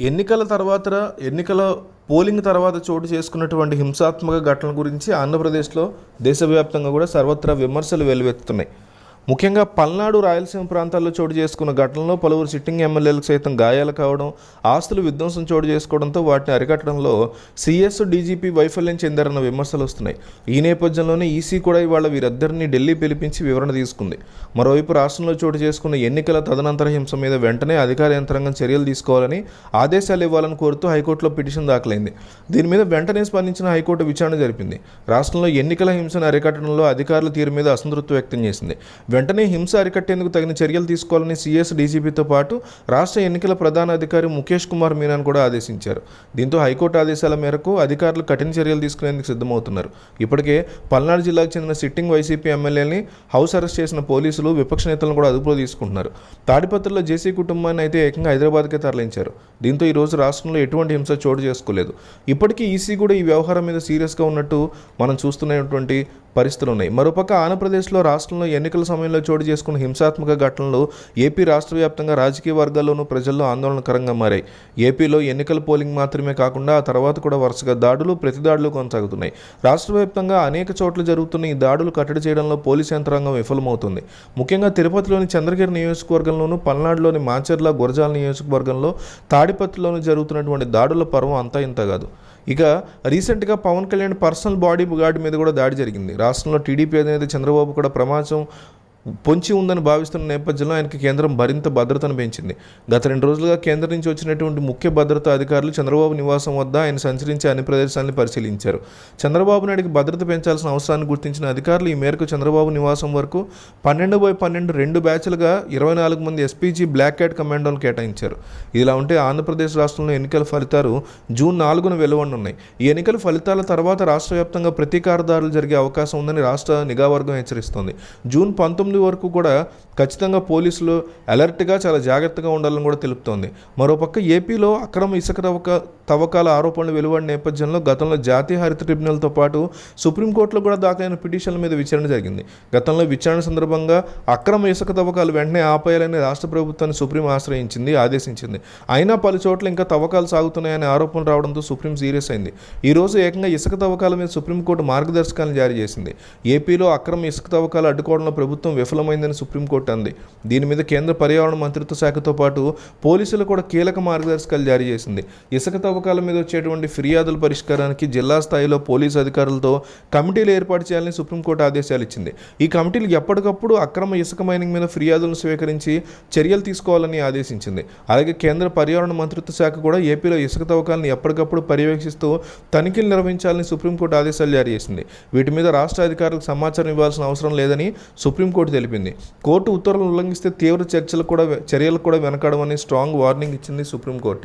ఎన్నికల తర్వాత ఎన్నికల పోలింగ్ తర్వాత చోటు చేసుకున్నటువంటి హింసాత్మక ఘటనల గురించి ఆంధ్రప్రదేశ్లో దేశవ్యాప్తంగా కూడా సర్వత్రా విమర్శలు వెల్లువెత్తుతున్నాయి ముఖ్యంగా పల్నాడు రాయలసీమ ప్రాంతాల్లో చోటు చేసుకున్న ఘటనలో పలువురు సిట్టింగ్ ఎమ్మెల్యేలకు సైతం గాయాలు కావడం ఆస్తులు విధ్వంసం చోటు చేసుకోవడంతో వాటిని అరికట్టడంలో సిఎస్ డీజీపీ వైఫల్యం చెందారన్న విమర్శలు వస్తున్నాయి. ఈ నేపథ్యంలోనే ఈసీ కూడా ఇవాళ వీరిద్దరిని ఢిల్లీ పిలిపించి వివరణ తీసుకుంది. మరోవైపు రాష్ట్రంలో చోటు చేసుకున్న ఎన్నికల తదనంతర హింస మీద వెంటనే అధికార యంత్రాంగం చర్యలు తీసుకోవాలని ఆదేశాలు ఇవ్వాలని కోరుతూ హైకోర్టులో పిటిషన్ దాఖలైంది. దీని మీద వెంటనే స్పందించిన హైకోర్టు విచారణ జరిపింది. రాష్ట్రంలో ఎన్నికల హింసను అరికట్టడంలో అధికారుల తీరు మీద అసంతృప్తి వ్యక్తం చేసింది. వెంటనే హింస అరికట్టేందుకు తగిన చర్యలు తీసుకోవాలని సీఎస్ డీజీపీతో పాటు రాష్ట్ర ఎన్నికల ప్రధాన అధికారి ముఖేష్ కుమార్ మీనాను కూడా ఆదేశించారు. దీంతో హైకోర్టు ఆదేశాల మేరకు అధికారులు కఠిన చర్యలు తీసుకునేందుకు సిద్ధమవుతున్నారు. ఇప్పటికే పల్నాడు జిల్లాకు చెందిన సిట్టింగ్ వైసీపీ ఎమ్మెల్యేని హౌస్ అరెస్ట్ చేసిన పోలీసులు విపక్ష నేతలను కూడా అదుపులో తీసుకుంటున్నారు. తాడిపత్రిలో జేసీ కుటుంబాన్ని అయితే ఏకంగా హైదరాబాద్కే తరలించారు. దీంతో ఈరోజు రాష్ట్రంలో ఎటువంటి హింస చోటు చేసుకోలేదు. ఇప్పటికీ ఈసీ కూడా ఈ వ్యవహారం మీద సీరియస్గా ఉన్నట్టు మనం చూస్తున్నటువంటి పరిస్థితులు ఉన్నాయి. మరోపక్క ఆంధ్రప్రదేశ్లో రాష్ట్రంలో ఎన్నికల సమయంలో చోటు చేసుకున్న హింసాత్మక ఘటనలు ఏపీ రాష్ట్ర వ్యాప్తంగా రాజకీయ వర్గాల్లోనూ ప్రజల్లో ఆందోళనకరంగా మారాయి. ఏపీలో ఎన్నికల పోలింగ్ మాత్రమే కాకుండా ఆ తర్వాత కూడా వరుసగా దాడులు ప్రతిదాడులు కొనసాగుతున్నాయి. రాష్ట్ర వ్యాప్తంగా అనేక చోట్ల జరుగుతున్న ఈ దాడులు కట్టడి చేయడంలో పోలీసు యంత్రాంగం విఫలమవుతుంది. ముఖ్యంగా తిరుపతిలోని చంద్రగిరి నియోజకవర్గంలోనూ పల్నాడులోని మాచర్ల గురజాల నియోజకవర్గంలో తాడిపత్రిలోనూ జరుగుతున్నటువంటి దాడుల పర్వం అంతా ఇంత కాదు. ఇక రీసెంట్గా Pawan Kalyan personal bodyguard మీద కూడా దాడి జరిగింది. రాష్ట్రంలో టీడీపీ అధినేత చంద్రబాబు కూడా ప్రమాదం పొంచి ఉందని భావిస్తున్న నేపథ్యంలో ఆయనకి కేంద్రం మరింత భద్రతను పెంచింది. గత రెండు రోజులుగా కేంద్రం నుంచి వచ్చినటువంటి ముఖ్య భద్రతా అధికారులు చంద్రబాబు నివాసం వద్ద ఆయన సంచరించే అన్ని ప్రదేశాలను పరిశీలించారు. చంద్రబాబు నాయుడికి భద్రత పెంచాల్సిన అవసరాన్ని గుర్తించిన అధికారులు ఈ మేరకు చంద్రబాబు నివాసం వరకు పన్నెండు బై పన్నెండు రెండు బ్యాచ్లుగా ఇరవై నాలుగు మంది ఎస్పీజీ బ్లాక్ క్యాట్ కమాండోలు కేటాయించారు. ఇలా ఉంటే ఆంధ్రప్రదేశ్ రాష్ట్రంలో ఎన్నికల ఫలితాలు జూన్ నాలుగున వెలువడనున్నాయి ఈ ఎన్నికల ఫలితాల తర్వాత రాష్ట్ర వ్యాప్తంగా ప్రతీకారదారులు జరిగే అవకాశం ఉందని రాష్ట్ర నిఘా వర్గం హెచ్చరిస్తోంది. జూన్ పంతొమ్మిది వరకు కూడా ఖచ్చితంగా పోలీసులు అలర్ట్గా చాలా జాగ్రత్తగా ఉండాలని కూడా తెలుపుతోంది. మరోపక్క ఏపీలో అక్రమ ఇసుక తవ్వక తవ్వకాల ఆరోపణలు వెలువడిన నేపథ్యంలో గతంలో జాతీయ హరిత ట్రిబ్యునల్తో పాటు సుప్రీంకోర్టులో కూడా దాఖలైన పిటిషన్ల మీద విచారణ జరిగింది. గతంలో విచారణ సందర్భంగా అక్రమ ఇసుక తవ్వకాలు వెంటనే ఆపేయాలని రాష్ట్ర ప్రభుత్వాన్ని సుప్రీం ఆశ్రయించింది ఆదేశించింది. అయినా పలు చోట్ల ఇంకా తవ్వకాలు సాగుతున్నాయనే ఆరోపణలు రావడంతో సుప్రీం సీరియస్ అయింది. ఈ రోజు ఏకంగా ఇసుక తవ్వకాల మీద సుప్రీంకోర్టు మార్గదర్శకాలను జారీ చేసింది. ఏపీలో అక్రమ ఇసుక తవ్వకాలు అడ్డుకోవడంలో ప్రభుత్వం విఫలమైందని సుప్రీంకోర్టు అంది. దీని మీద కేంద్ర పర్యావరణ మంత్రిత్వ శాఖతో పాటు పోలీసులు కూడా కీలక మార్గదర్శకాలు జారీ చేసింది. ఇసుక తవ్వ తవ్వకాల మీద వచ్చేటువంటి ఫిర్యాదుల పరిష్కారానికి జిల్లా స్థాయిలో పోలీసు అధికారులతో కమిటీలు ఏర్పాటు చేయాలని సుప్రీంకోర్టు ఆదేశాలు ఇచ్చింది. ఈ కమిటీలు ఎప్పటికప్పుడు అక్రమ ఇసుక మైనింగ్ మీద ఫిర్యాదులను స్వీకరించి చర్యలు తీసుకోవాలని ఆదేశించింది. అలాగే కేంద్ర పర్యావరణ మంత్రిత్వ శాఖ కూడా ఏపీలో ఇసుక తవ్వకాలను ఎప్పటికప్పుడు పర్యవేక్షిస్తూ తనిఖీలు నిర్వహించాలని సుప్రీంకోర్టు ఆదేశాలు జారీ చేసింది. వీటి మీద రాష్ట్ర అధికారులకు సమాచారం ఇవ్వాల్సిన అవసరం లేదని సుప్రీంకోర్టు తెలిపింది. కోర్టు ఉత్తర్వులను ఉల్లంఘిస్తే తీవ్ర చర్చలు కూడా చర్యలు కూడా వెనకడమని స్ట్రాంగ్ వార్నింగ్ ఇచ్చింది సుప్రీంకోర్టు.